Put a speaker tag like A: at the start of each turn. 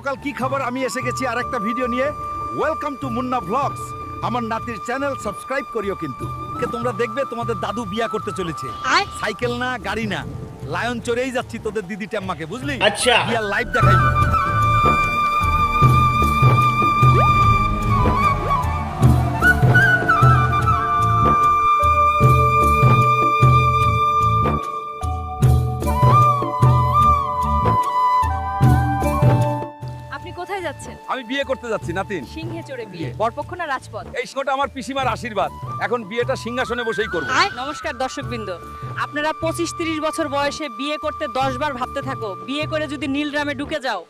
A: সকাল কি খবর? আমি এসে গেছি আর একটা ভিডিও নিয়ে। ওয়েলকাম টু মুন্না ব্লগস আমার নাতির চ্যানেল সাবস্ক্রাইব করিও কিন্তু। কে তোমরা দেখবে তোমাদের দাদু বিয়া করতে চলেছে। সাইকেল না গাড়ি না। লায়ন চড়েই যাচ্ছি তোদের দিদি টাম্মাকে বুঝলি?
B: আচ্ছা।
A: বিয়ার লাইভ দেখাইবো।
C: কোথায় যাচ্ছেন?
A: আমি বিয়ে করতে যাচ্ছি নাতিন।
C: সিংহে চড়ে বিয়ে। বরপক্ষ না রাজপথ?
A: এই সিংহটা আমার পিসিমার আশীর্বাদ। এখন বিয়েটা সিংহাসনে বসেই করব।
C: নমস্কার দর্শকবৃন্দ। আপনারা পঁচিশ তিরিশ বছর বয়সে বিয়ে করতে দশ বার ভাবতে থাকো। বিয়ে করে যদি নীল রামে ঢুকে যাও।